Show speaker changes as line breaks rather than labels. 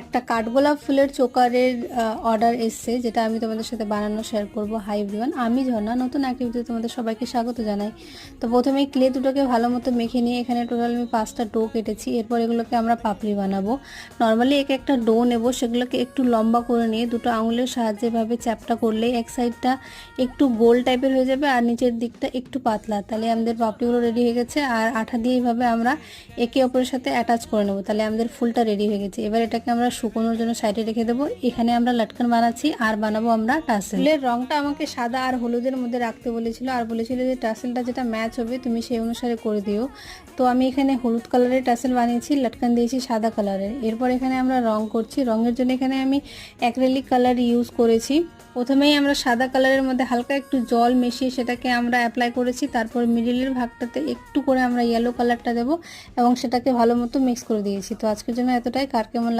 একটা কাঠগোলাপ ফুলের চোকারের অর্ডার এসছে, যেটা আমি তোমাদের সাথে বানানো শেয়ার করব হাই এভরিওয়ান আমি ঝর্ণা, নতুন অ্যাক্টিভিটি তোমাদের সবাইকে স্বাগত জানাই। তো প্রথমে ক্লে দুটোকে ভালো মতো মেখে নিয়ে এখানে টোটাল আমি পাঁচটা ডো কেটেছি, এরপর এগুলোকে আমরা পাপড়ি বানাবো। নর্মালি এক একটা ডো নেব, সেগুলোকে একটু লম্বা করে নিয়ে দুটো আঙুলের সাহায্যে ভাবে চ্যাপটা করলে এক সাইডটা একটু গোল টাইপের হয়ে যাবে আর নিচের দিকটা একটু পাতলা। তাহলে আমাদের পাপড়িগুলো রেডি হয়ে গেছে আর আঠা দিয়ে এইভাবে আমরা একে অপরের সাথে অ্যাটাচ করে নেব। তাহলে আমাদের ফুলটা রেডি হয়ে গেছে। এবার এটাকে আমরা শুকোনোর জন্য সাইডে রেখে দেবো। এখানে আমরা লটকান বানাচ্ছি, আর বানাবো আমরা টাসেল। ফুলের রংটা আমাকে সাদা আর হলুদের মধ্যে রাখতে বলেছিল, আর বলেছিল যে টাসেলটা যেটা ম্যাচ হবে, তুমি সেই অনুসারে করে দিও। তো আমি এখানে হলুদ কালারের টাসেল বানিয়েছি, লটকান দিয়েছি সাদা কালারের। এরপর এখানে আমরা রং করছি। রঙের জন্য এখানে আমি অ্যাক্রেলিক কালার ইউজ করেছি। প্রথমেই আমরা সাদা কালারের মধ্যে হালকা একটু জল মিশিয়ে সেটাকে আমরা অ্যাপ্লাই করেছি। তারপর মিডিলের ভাগটাতে একটু করে আমরা ইয়েলো কালারটা দেবো এবং সেটাকে ভালো মতো মিক্স করে দিয়েছি। তো আজকের জন্য এতটাই। কার কেমন